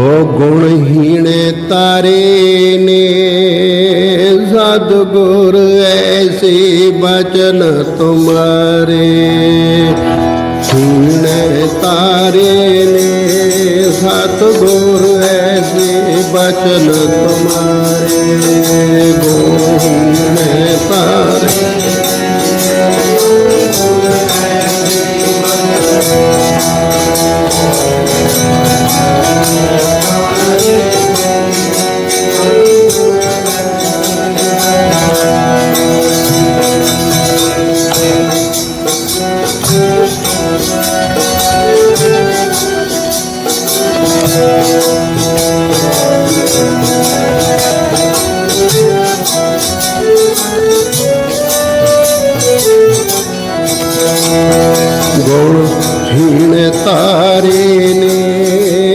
हो गुणहीण तारे ने सदगुर ऐसे बचन तुम्हारे हीण तारे ने सतगुर ऐसे बचन तुम्हारे गुण तारे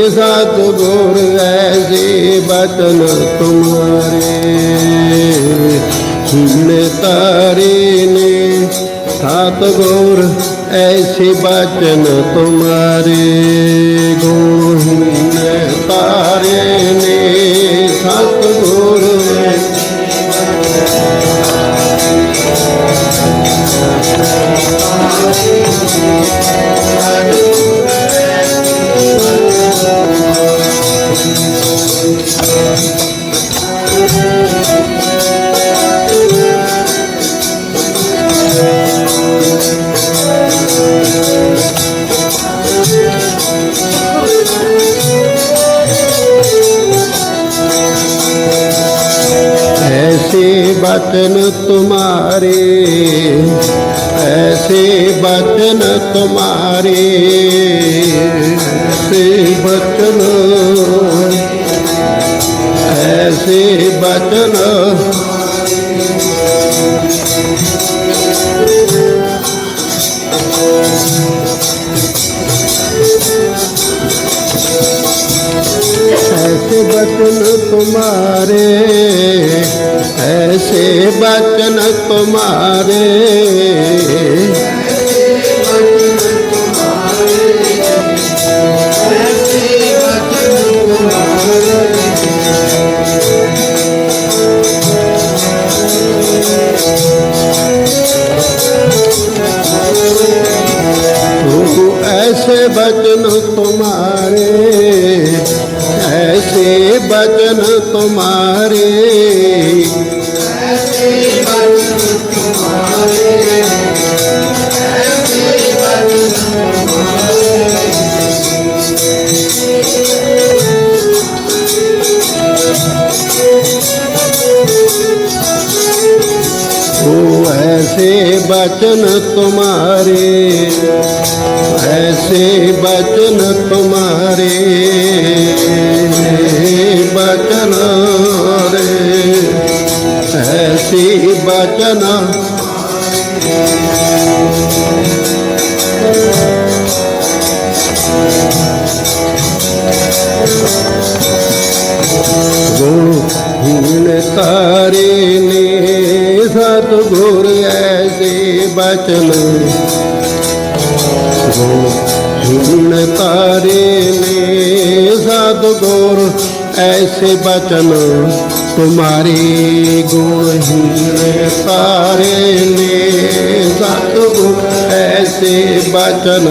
सतगुर ऐसी बचन तुम्हारे सुने तारी ने सतगुर ऐसे बचन तुम्हारे गुण तारे ने बचन तुम्हारे ऐसे बचन तुम्हारे ऐसे बचन ऐसे बचन ऐसे बचन तुम्हारे ऐसे बचन तुम्हारे। ऐसे बचन तुम्हारे ऐसे बचन तुम्हारे। ऐसे बचन तुम्हारे ऐसे बचन तुम्हारे बचन रे ऐसे बचन ਬਚਨ। ਗੁਣ ਤਾਰੇ ਨੇ ਸਤ ਗੁਰ, ਐਸੇ ਬਚਨ ਤੁਮਾਰੇ ਗੁਣ ਹੀਣ ਤਾਰੇ ਨੇ। ਸਤ ਗੁਰ, ਐਸੇ ਬਚਨ